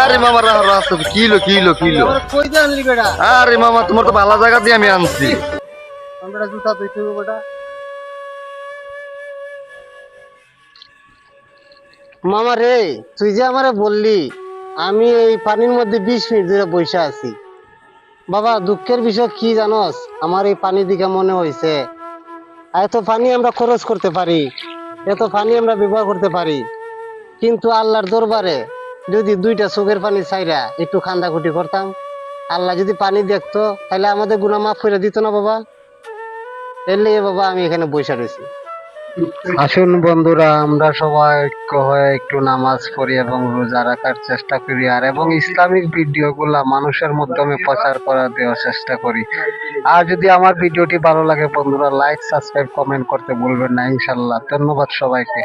আরে মামা রাহ রাস্তা কিলো কিলো কিলো। কই দিয়ে আনলি বেটা? আরে মামা তোমার তো ভালো জায়গা দিয়ে আমি আনছি। আমরা জুতা ধুইতে হবে বেটা। মামা রে তুই যে আমারে বললি আমি এই পানির মধ্যে বিশ মিনিট ধরে বসে আছি। বাবা দুঃখের বিষয় কি জানোস? আমার এই পানি দিকে মনে হয়েছে। এত পানি আমরা খরচ করতে পারি এত পানি আমরা ব্যবহার করতে পারি। কিন্তু আল্লাহর দরবারে যদি দুইটা চোখের পানি চাইরা একটু খান্দাকুটি করতাম, আল্লাহ যদি পানি দেখতো, তাহলে আমাদের গুনাহ মাফ করে দিত না বাবা? এলে বাবা আমি এখানে বসে রয়েছি। আসুন বন্ধুরা, আমরা সবাই ঐক্য হয়ে একটু নামাজ পড়ি এবং রোজা রাখার চেষ্টা করি। আর এবং ইসলামিক ভিডিও গুলা মানুষের মাধ্যমে প্রচার করা দেওয়ার চেষ্টা করি। আর যদি আমার ভিডিওটি ভালো লাগে বন্ধুরা, লাইক, সাবস্ক্রাইব, কমেন্ট করতে ভুলবেন না। ইনশাল্লাহ ধন্যবাদ সবাইকে।